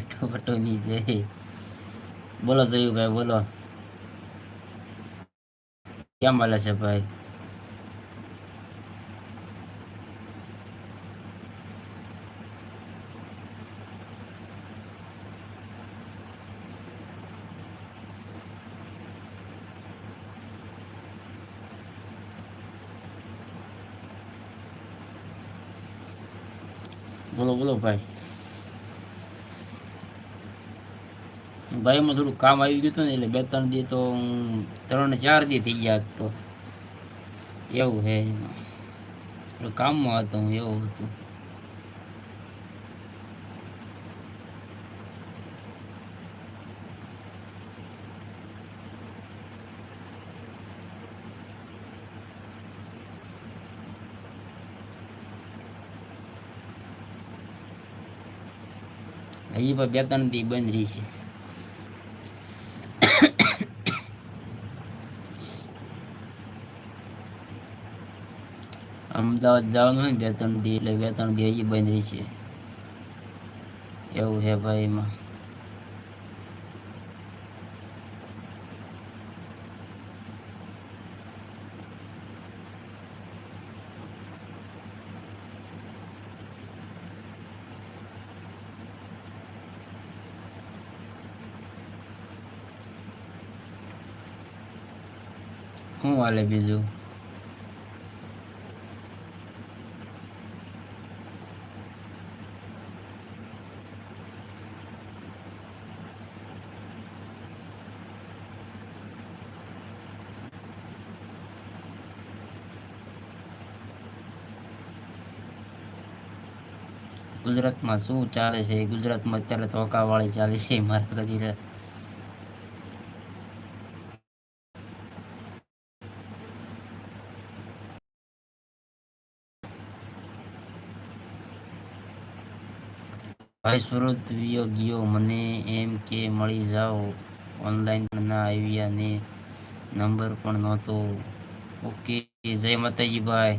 ટોપટોની જય બોલો જયુભાઈ બોલો કેમ હાલે છે ભાઈ બોલો બોલો ભાઈ ભાઈ એમાં થોડું કામ આવી ગયું હતું ને, એટલે બે ત્રણ દી તો હું ત્રણ ચાર દી થઈ ગયા તો એવું હે. થોડું કામમાં હતો હું, એવું હતું હજી પણ બે ત્રણ દી બંધ રહી છે અમદાવાદ જવાનું હોય બે ત્રણ દી એટલે બે ત્રણ દી હજી બંધ રહી છે એવું છે ભાઈ એમાં. શું હાલે બીજું? ગુજરાતમાં શું ચાલે છે? ગુજરાતમાં અત્યારે તોકાવાળી ચાલે છે મારા કજી ભાઈ સુરત વિયો ગયો મને એમ કે મળી જાઓ. ઓનલાઈન ના આવ્યા ને નંબર પણ નહોતો. ઓકે, જય માતાજી ભાઈ.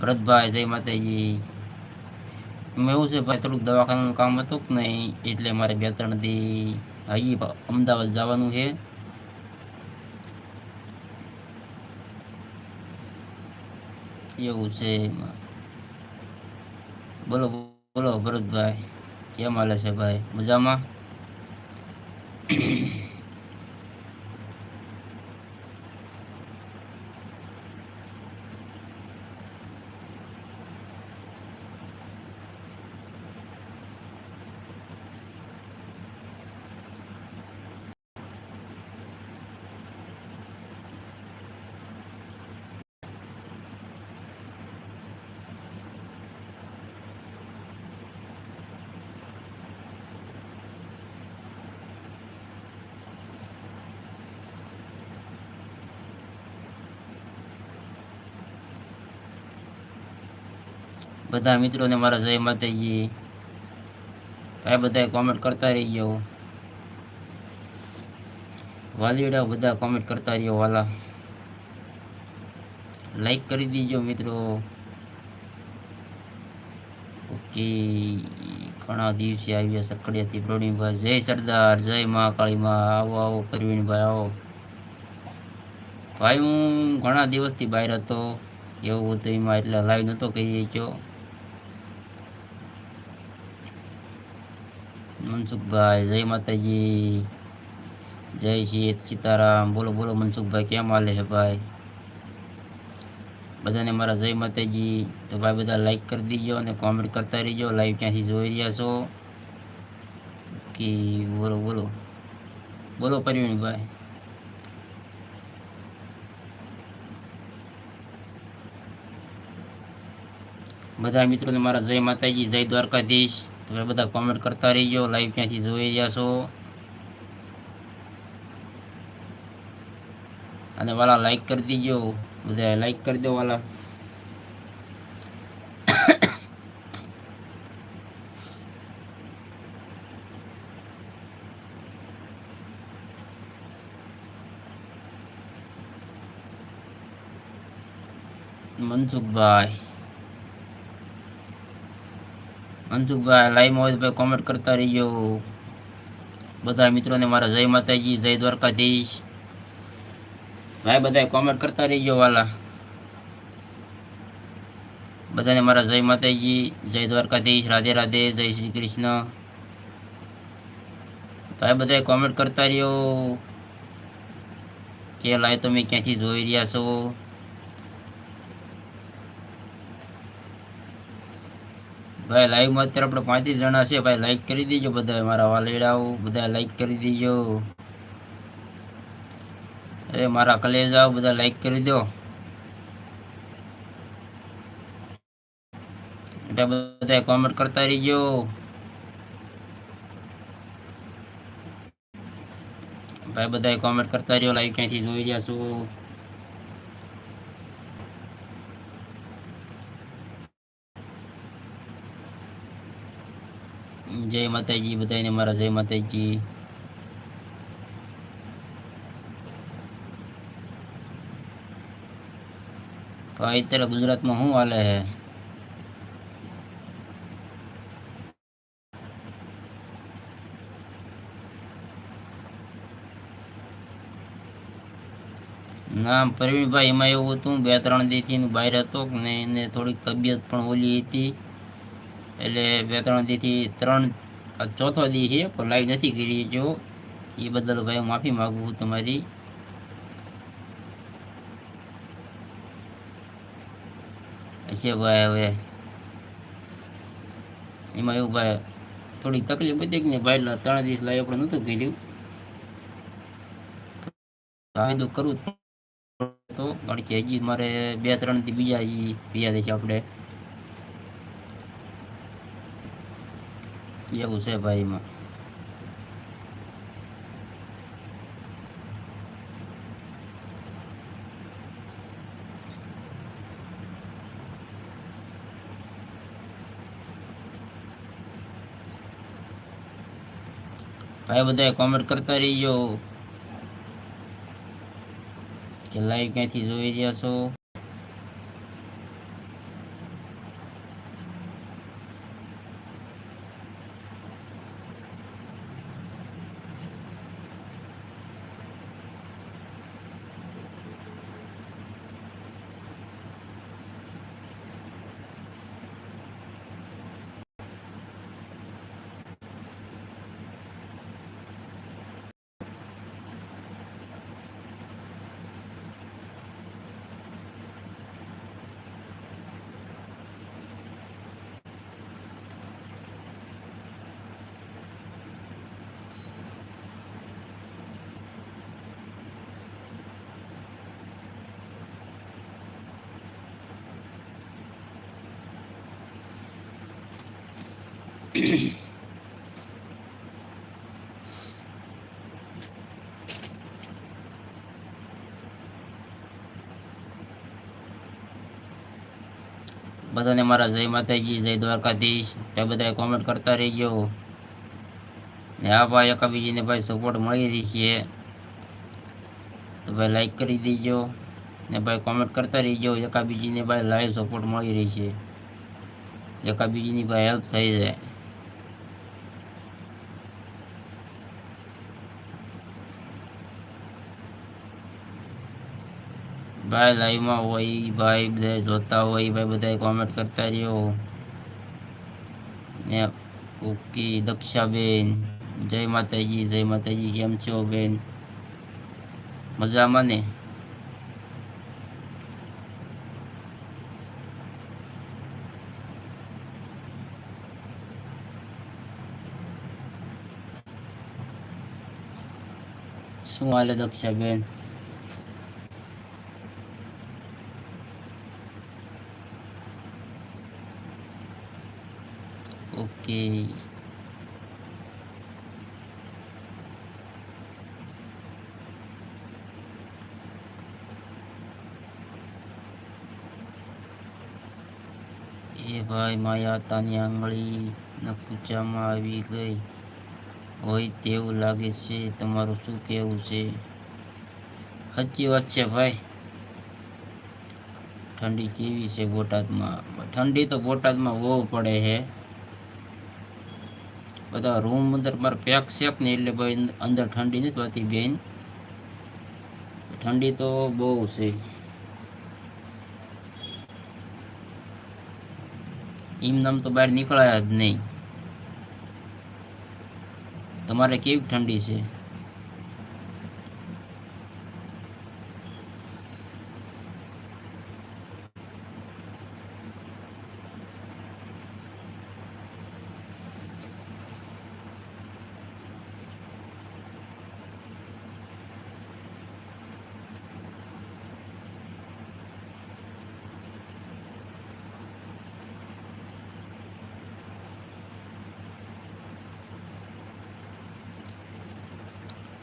ભરતભાઈ, જય માતાજી. એવું છે ભાઈ, થોડુંક દવાખાનાનું કામ હતું નહીં? એટલે મારે બે ત્રણ દી હજી અમદાવાદ જવાનું છે. એવું છે બોલો બોલો ભરતભાઈ, કેમ હાલે છે ભાઈ? મજામાં? બધા મિત્રોને મારા જય માતાજી. ભાઈ બધા કોમેન્ટ કરતા રહી ગયો વાલીડા બધા કોમેન્ટ કરતા રહ્યો વાલા. લાઈક કરી દીજો મિત્રો. ઓકે ઘણા દિવસે આવ્યા સકડિયાથી પ્રવીણભાઈ. જય સરદાર, જય મહાકાળીમાં આવો આવો પ્રવીણભાઈ, આવો. ભાઈ હું ઘણા દિવસથી બહાર હતો. એવું હતું એમાં એટલે લાઈવ નહોતો કહી ગયો મનસુખભાઈ જય માતાજી, જય શ્રી સીતારામ. બોલો બોલો મનસુખભાઈ કેમ હાલે છે ભાઈ? બધાને મારા જય માતાજી. તો ભાઈ, બધા લાઈક કરી દીજો અને કોમેન્ટ કરતા રહીજો. લાઈવ ક્યાંથી જોઈ રહ્યા છો. કે બોલો બોલો. બોલો પરવીણભાઈ બધા મિત્રોને મારા જય માતાજી, જય દ્વારકાધીશ. તમે બધા કોમેન્ટ કરતા રહીજો લાઈવ ક્યાંથી જોઈ જશો. અને વાલા લાઈક કરી દીજો બધા લાઈક કરી દો વાલા. મનસુખભાઈ. મનસુખભાઈ લાઈવમાં હોય ભાઈ કોમેન્ટ કરતા રહીજો. બધા મિત્રોને મારા જય માતાજી, જય દ્વારકાધીશ. ભાઈ બધા કોમેન્ટ કરતા રહીજો વાલા. બધાને મારા જય માતાજી, જય દ્વારકાધીશ, રાધે રાધે, જય શ્રી કૃષ્ણ. ભાઈ બધા કોમેન્ટ કરતા રહ્યો. કે લાઈવ તમે ક્યાંથી જોઈ રહ્યા છો? ભાઈ લાઈવમાં અત્યારે આપણે પાંત્રીસ જણા છે ભાઈ લાઈક કરી દેજો બધા મારા વાલેડાઓ. બધા લાઈક કરી દેજો. અરે મારા કલેજાઓ બધા લાઈક કરી દો. એટલે બધા કોમેન્ટ કરતા રહીજો. ભાઈ બધા કોમેન્ટ કરતા રહ્યો. લાઈવ ક્યાંથી જોઈ રહ્યા છો. જય માતાજી બધાને મારા જય માતાજી. ભાઈ અત્યારે ગુજરાતમાં શું હાલે છે? ના પ્રવીણભાઈ એમાં એવું હતું, બે ત્રણ દીથી બહાર હતો ને એને થોડીક તબિયત પણ ઓલી હતી. એટલે બે ત્રણ દીથી ત્રણ ચોથો દી છે, પણ લાઈવ નથી કરી. જો એ બદલ ભાઈ માફી માગું તમારી. છે ભાઈ હવે. એમાં એવું ભાઈ, થોડીક તકલીફ હતી ને ભાઈ, ત્રણ દિવસ લાઈવ આપણે નહોતું કર્યું. હવે તો કરવું તો, કારણ કે હજી મારે બે ત્રણથી બીજા બીજા છે આપણે એવું છે ભાઈ એમાં. ભાઈ બધા કોમેન્ટ કરતા રહીજો. કે લાઈવ ક્યાંથી જોઈ રહ્યા છો. બધાને મારા જય માતાજી, જય દ્વારકાધીશ. તે બધાએ કોમેન્ટ કરતા રહીજો. ને આ ભાઈ એકાબીજીને ભાઈ સપોર્ટ મળી રહી છે. તો ભાઈ લાઈક કરી દેજો. ને ભાઈ કોમેન્ટ કરતા રહીજો. એકાબીજીને ભાઈ લાઈવ સપોર્ટ મળી રહી છે. એકાબીજીની ભાઈ હેલ્પ થઈ જાય. ભાઈ લાઈવમાં હોય, ભાઈ બધા જોતા હોય, ભાઈ બધા કોમેન્ટ કરતા રહ્યો. ને ઓકે, દક્ષાબેન, જય માતાજી જય માતાજી, કેમ છો બેન? મજામાં ને? શું હાલે દક્ષાબેન? ઓકે એ ભાઈ માયા તાની આંગળી નકુચામાં આવી ગઈ. હોય તેવું લાગે છે, તમારું શું કહેવું છે? સાચી વાત છે ભાઈ. ઠંડી કેવી છે બોટાદમાં? ઠંડી તો બોટાદમાં બહુ પડે છે. બધા રૂમ અંદર મારે પેક શેક ને એટલે ભાઈ અંદર ઠંડી નથી હોતી બેન. ઠંડી તો બહુ છે. એમ નામ તો બહાર નીકળાયા જ નહીં. તમારે કેવી ઠંડી છે?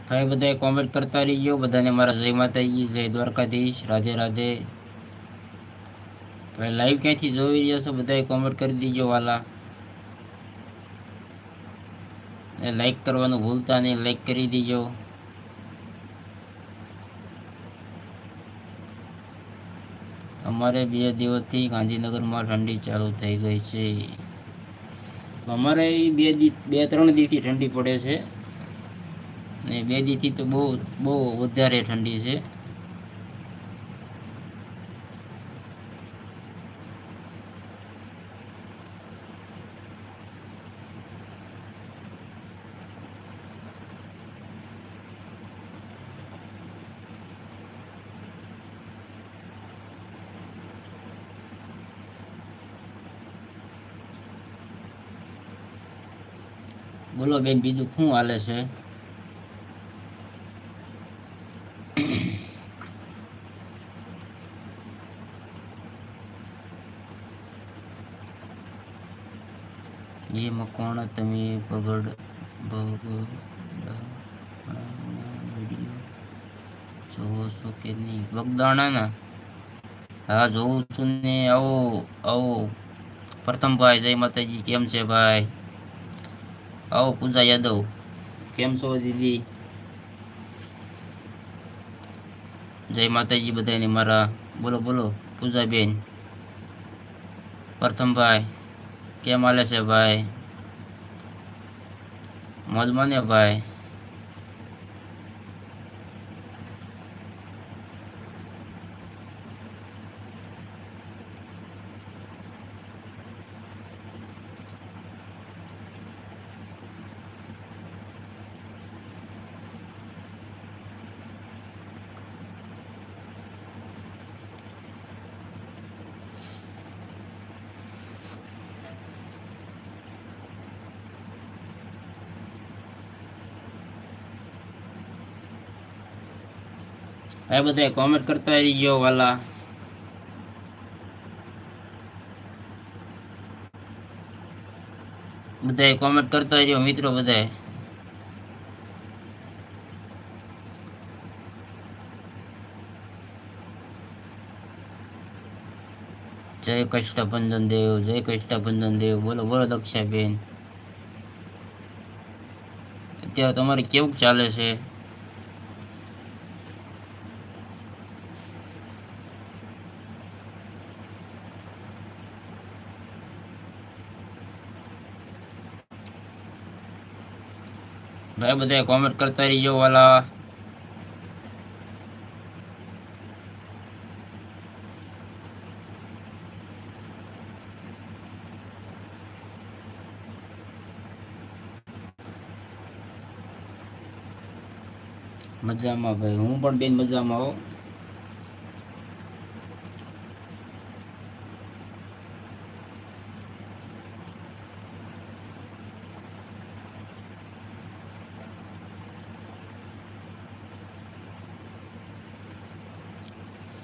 ભાઈ બધાએ કોમેન્ટ કરતા રહીજો. બધાને મારા જય માતાજી, જય દ્વારકાધીશ. રાધે રાધે. ભાઈ લાઈવ ક્યાંથી જોઈ રહ્યા છો? બધાએ કોમેન્ટ કરી દીજો વાલા. લાઈક કરવાનું ભૂલતા નહીં. લાઈક કરી દીજો. અમારે બે દિવસથી ગાંધીનગરમાં ઠંડી ચાલુ થઈ ગઈ છે. અમારે બે બે ત્રણ દિવસથી ઠંડી પડે છે. ને બે દીથી તો બહુ બહુ વધારે ઠંડી છે. બોલો બેન, બીજું શું હાલે છે? એમાં મકોણ તમે પગડ જોવો છો કે નહીં? બગદાણાના હા, જોઉં છું ને આવો આવો. પ્રથમભાઈ જય માતાજી, કેમ છે ભાઈ? આવો, પૂજા યાદવ. કેમ છો દીદી? જય માતાજી બધાને મારા. બોલો બોલો, પૂજાબેન. પ્રથમભાઈ કેમ હાલે છે ભાઈ? મોજમાં ને ભાઈ. ભાઈ બધા કોમેન્ટ કરતા રહીજો વાલા. બધા કોમેન્ટ કરતા રહ્યો મિત્રો બધા. જય કષ્ટભંજન દેવ, જય કષ્ટભંજન દેવ. બોલો બોલો દક્ષાબેન. અત્યારે તમારે કેવું ચાલે છે? ભાઈ બધા કોમેન્ટ કરતા રહીજો વાલા મજામાં ભાઈ હું પણ બેન મજામાં આવું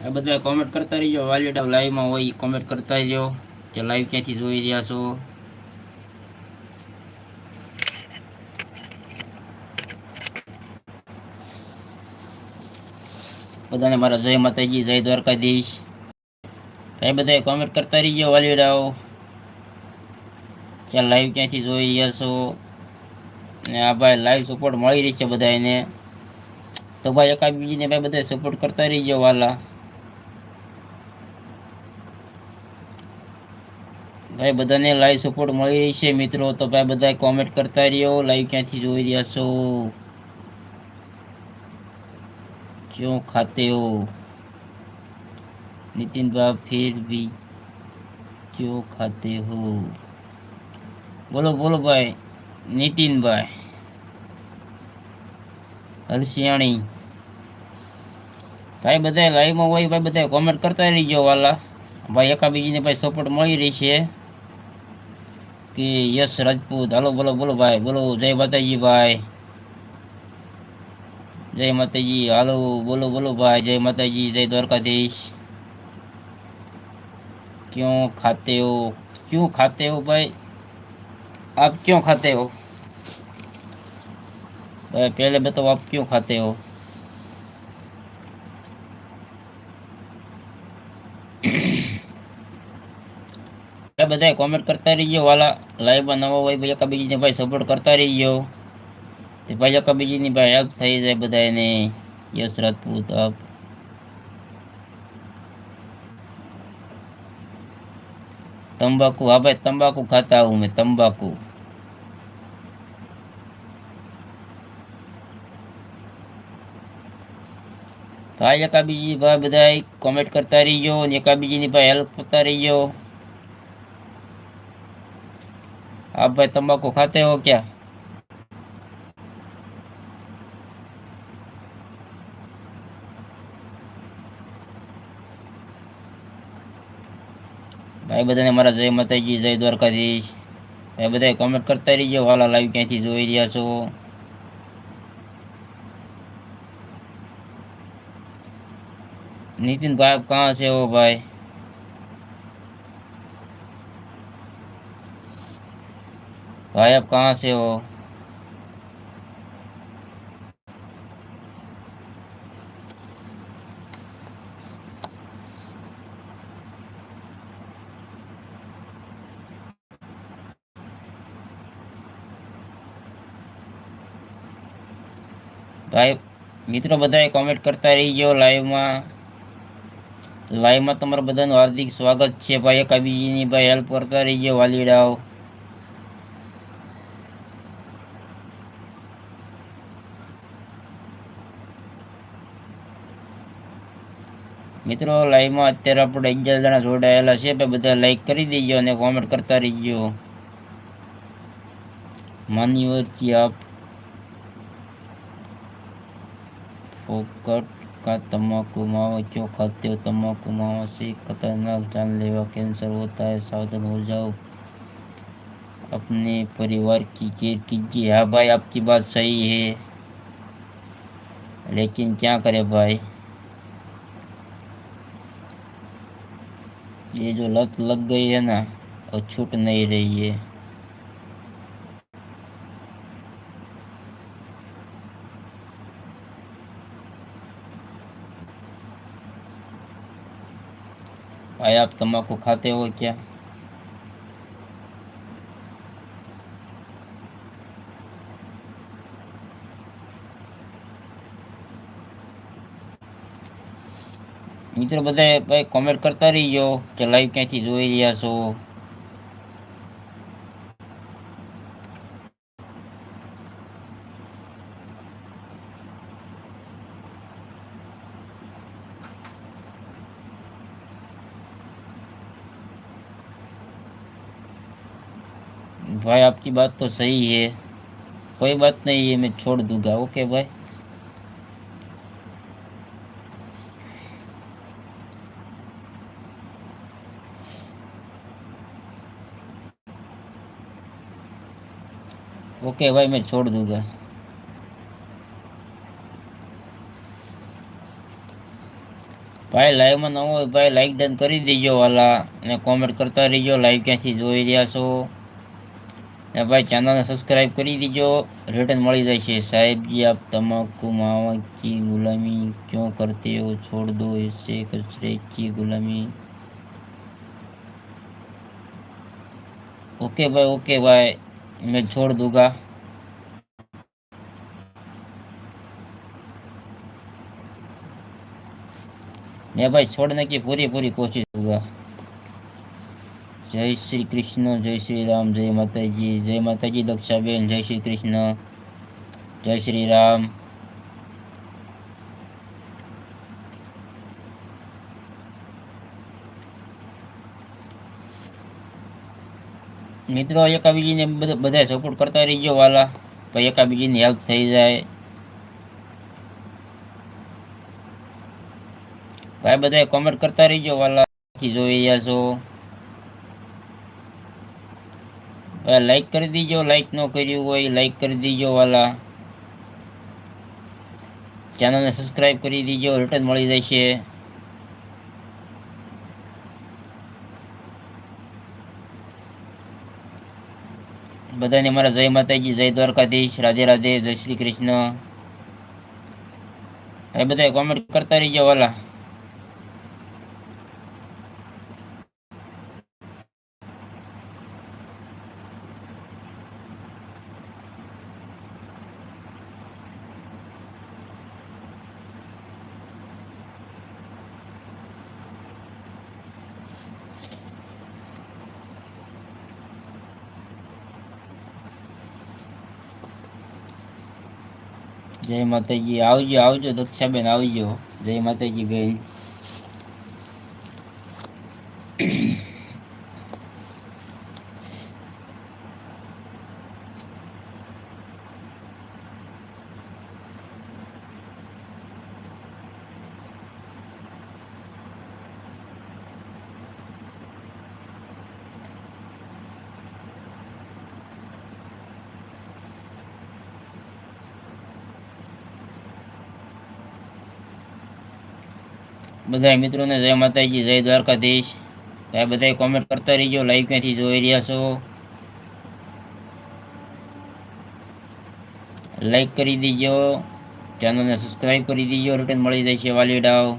આ બધા કોમેન્ટ કરતા રહીજો. વાલીડા લાઈવમાં હોય કોમેન્ટ કરતા રહીજો. કે લાઈવ ક્યાંથી જોઈ રહ્યા છો. બધાને મારા જય માતાજી, જય દ્વારકાધીશ. ભાઈ બધા કોમેન્ટ કરતા રહીજો વાલીડાઓ કે લાઈવ ક્યાંથી જોઈ રહ્યા છો. ને આ ભાઈ લાઈવ સપોર્ટ મળી રહી છે બધાને તો ભાઈ એકાબીજીને ભાઈ બધા સપોર્ટ કરતા રહીજો વાલા. ભાઈ બધાને લાઈવ સપોર્ટ મળી રહી છે મિત્રો તો ભાઈ બધા કોમેન્ટ કરતા રહ્યો લાઈવ ક્યાંથી જોઈ રહ્યા છો क्यों खाते हो नितिन भाई फिर भी क्यों खाते हो બોલો બોલો ભાઈ નીતિનભાઈ હલસિયાણી ભાઈ બધા લાઈવમાં હોય ભાઈ બધા કોમેન્ટ કરતા રહીજો વાલા ભાઈ એકાબીજીને ભાઈ સપોર્ટ મળી રહી છે. કે યશ રાજપૂત, હાલો, બોલો બોલો ભાઈ, બોલો, જય માતાજી ભાઈ. જય માતાજી, હાલો, બોલો બોલો ભાઈ, જય માતાજી, જય દ્વારકાધીશ. ક્યું ખાતે હો? ક્યું ખાતે હો ભાઈ? આપ ક્યું ખાતે હો? ભાઈ, પહેલે બતાવો, આપ ક્યું ખાતે હો? એટલે બધાએ કોમેન્ટ કરતા રહીજો. વાલા લાઈવમાં નવા હોય ભાઈ એકાબીજીને ભાઈ સપોર્ટ કરતા રહીજો. તે ભાઈ એકાબીજીની ભાઈ હેલ્પ થઈ જાય બધાને યશ રાજપૂત અપ તંબાકુ, હા ભાઈ તંબાકુ ખાતા આવું મેં, તંબાકુ. ભાઈ એકા એકાબીજી ભાઈ બધા કોમેન્ટ કરતા રહીજો ને અને એકાબીજીની ભાઈ હેલ્પ કરતા રહીજો. आप भाई तंबाकू खाते हो क्या ભાઈ બધાને મારા જય માતાજી જય દ્વારકાધીશ ભાઈ બધા કોમેન્ટ કરતા રહીજો વાલા લાઈવ ક્યાંથી જોઈ રહ્યા છો नितिन भाई आप कहाँ से हो भाई भाई आप कहाँ से हो ભાઈ મિત્રો બધાએ કોમેન્ટ કરતા રહીજો લાઈવમાં લાઈવમાં તમારા બધાનું હાર્દિક સ્વાગત છે ભાઈ એકાબીજીની ભાઈ હેલ્પ કરતા રહીજો વાલીડાઓ મિત્રો લાઈવમાં અત્યારે આપણે અગિયાર જણા જોડાયેલા છે ભાઈ બધા લાઈક કરી દેજો અને કોમેન્ટ કરતા રહીજો માની આપ फोकट का तम्बाकू मावा क्यों खाते हो तम्बाकू मावा से खतरनाक जानलेवा कैंसर होता है सावधान हो जाओ अपने परिवार की केयर कीजिए हाँ भाई आपकी बात सही है लेकिन क्या करें भाई ये जो लत लग गई है ना, और छूट नहीं रही है। भाई, आप तम्बाकू खाते हो क्या? મિત્રો બધા ભાઈ કોમેન્ટ કરતા રહીજો કે લાઈવ ક્યાંથી જોઈ રહ્યા છો भाई आपकी बात तो सही है कोई बात नहीं है मैं छोड़ दूंगा ओके भाई ओके भाई मैं छोड़ दूंगा ભાઈ લાઈવમાં ન હોય ભાઈ લાઈક ડન કરી દેજો વાલા અને કોમેન્ટ કરતા રહીજો લાઈવ ક્યાંથી જોઈ રહ્યા છો ને ભાઈ ચેનલને સબસ્ક્રાઈબ કરી દીજો રિટર્ન મળી જાય છે સાહેબજી આપ તમાકુ मावा की गुलामी क्यों करते हो छोड़ दो ऐसे कचरे की गुलामी ओके भाई ओके भाई मैं छोड़ दूंगा मैं भाई छोड़ने की पूरी पूरी कोशिश करूँगा જય શ્રી કૃષ્ણ જય શ્રી રામ જય માતાજી જય માતાજી દક્ષાબેન જય શ્રી કૃષ્ણ જય શ્રી રામ મિત્રો એકાબીજીને બધા સપોર્ટ કરતા રહીજો વાલા. તો એકાબીજીની હેલ્પ થઈ જાય. ભાઈ બધા કોમેન્ટ કરતા રહીજો વાલા. જોઈ રહ્યા છો. લાઈક કરી દીજો. લાઈક ન કર્યું હોય લાઈક કરી દીજો વાલા. ચેનલને સબસ્ક્રાઈબ કરી દીજો. રિટર્ન મળી જશે. બધાને મારા જય માતાજી, જય દ્વારકાધીશ, રાધે રાધે, જય શ્રી કૃષ્ણ. બધા કોમેન્ટ કરતા રહીજો વાલા જય માતાજી. આવજો આવજો દક્ષાબેન આવજો. જય માતાજી બેન. બધા મિત્રોને જય માતાજી, જય દ્વારકાધીશ. ભાઈ બધા કોમેન્ટ કરતા રહીજો લાઈવ ક્યાંથી જોઈ રહ્યા છો. લાઈક કરી દીજો ચેનલને સબસ્ક્રાઈબ કરી દીજો રિટર્ન મળી જશે વાલીડાઓ.